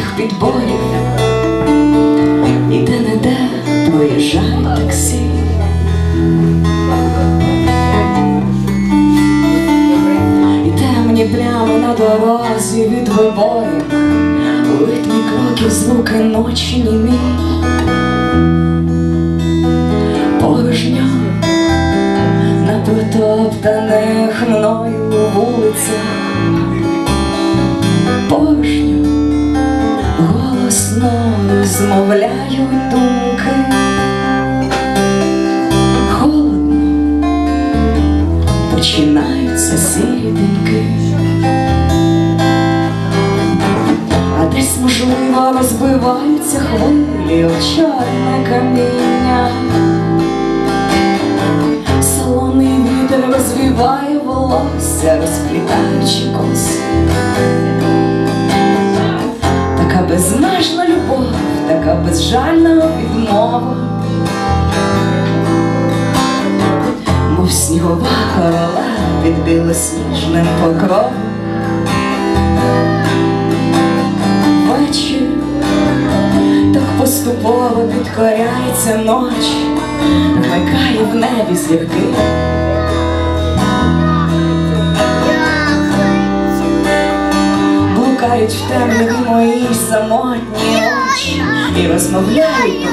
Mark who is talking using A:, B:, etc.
A: рідних і де-не-де проїжджає таксі. І темні плями на дорозі від виборів, литні кроки, звуки ночі німі. Порожня на протоптаних мною вулицях. Розмовляють думки, холодно починаються сірі деньки. А десь, можливо, розбиваються хвилі в чорне каміння. Солоний вітер розвіває волосся, розплітаючи. Така безмежна любов, така безжальна відмова. Мов снігова королева під білосніжним покровом. Вечір так поступово підкоряється ночі, вмикає в небі зірки. Блукають в темні мої самотні очі і розмовляють.